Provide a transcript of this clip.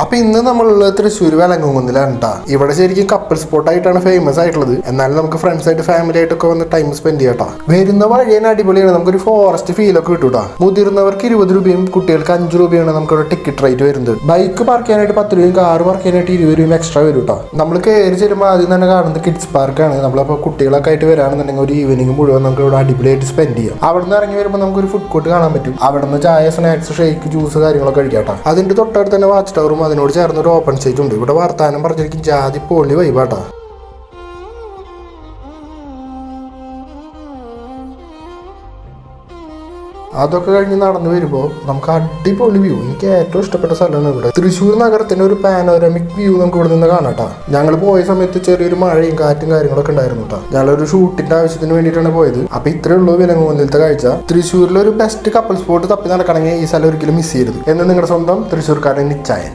അപ്പൊ ഇന്ന് നമ്മൾ തൃശ്ശൂർ വിലങ്ങുന്നിലാണ് കേട്ടാ ഇവിടെ ശരിക്കും കപ്പിൾ സ്പോട്ട് ആയിട്ടാണ് ഫേമസ് ആയിട്ടുള്ളത്. എന്നാലും നമുക്ക് ഫ്രണ്ട്സ് ആയിട്ട് ഫാമിലി ആയിട്ടൊക്കെ വന്ന് ടൈം സ്പെൻഡ് ചെയ്യട്ടാ വരുന്ന വഴി തന്നെ അടിപൊളിയാണ്. നമുക്കൊരു ഫോറസ്റ്റ് ഫീൽ ഒക്കെ കിട്ടൂട്ടാ. മുതിർന്നവർക്ക് ഇരുപത് രൂപയും കുട്ടികൾക്ക് അഞ്ച് രൂപയാണ് നമുക്കിവിടെ ടിക്കറ്റ് റേറ്റ് വരുന്നത്. ബൈക്ക് പാർക്ക് ചെയ്യാനായിട്ട് പത്ത് രൂപയും കാർ പാർക്ക് ചെയ്യാനായിട്ട് ഇരുപത് രൂപയും എക്സ്ട്രാ വരും കേട്ടോ നമ്മൾ കയറി ചെല്ലുമ്പോൾ ആദ്യം തന്നെ കാണുന്നത് കിഡ്സ് പാർക്കാണ് നമ്മളപ്പോൾ കുട്ടികളൊക്കെ ആയിട്ട് വരാണെന്നുണ്ടെങ്കിൽ ഒരു ഈവനിങ് മുഴുവൻ നമുക്ക് ഇവിടെ അടിപൊളിയായിട്ട് സ്പെൻഡ് ചെയ്യാം. അവിടെ നിന്ന് ഇറങ്ങി വരുമ്പോൾ നമുക്കൊരു ഫുഡ് കോർട്ട് കാണാൻ പറ്റും. അവിടെ നിന്ന് ചായ സ്നാക്സ് ഷേക്ക് ജ്യൂസ് കാര്യങ്ങളൊക്കെ കഴിക്കാം അതിന്റെ തൊട്ടടുത്ത് തന്നെ വാച്ച് ടവറും അതിനോട് ചേർന്ന് ഒരു ഓപ്പൺ സ്റ്റേജ് ഉണ്ട്. ഇവിടെ വർത്താനം പറഞ്ഞിരിക്കും. ജാതി പൊള്ളി വൈബാട്ടാ അതൊക്കെ കഴിഞ്ഞ് നടന്നു വരുമ്പോൾ നമുക്ക് അടിപൊളി വ്യൂ എനിക്ക് ഏറ്റവും ഇഷ്ടപ്പെട്ട സ്ഥലമാണ് ഇവിടെ. തൃശ്ശൂർ നഗരത്തിന്റെ ഒരു പാനോരമിക് വ്യൂ നമുക്ക് ഇവിടെ നിന്ന് കാണാട്ടാ ഞങ്ങൾ പോയ സമയത്ത് ചെറിയൊരു മഴയും കാറ്റും കാര്യങ്ങളൊക്കെ ഉണ്ടായിരുന്നു കേട്ടോ ഞങ്ങളൊരു ഷൂട്ടിന്റെ ആവശ്യത്തിന് വേണ്ടിയിട്ടാണ് പോയത്. അപ്പൊ ഇത്രേ ഉള്ളൂ വിലങ്ങുന്നിലത്തെ കാഴ്ച. തൃശ്ശൂരിലെ ഒരു ബെസ്റ്റ് കപ്പിൾ സ്പോട്ട് തപ്പി നടക്കണമെങ്കിൽ ഈ സ്ഥലം ഒരിക്കലും മിസ് ചെയ്യരുത്. എന്ന് നിങ്ങളുടെ സ്വന്തം തൃശ്ശൂർക്കാരൻ നിച്ചായൻ.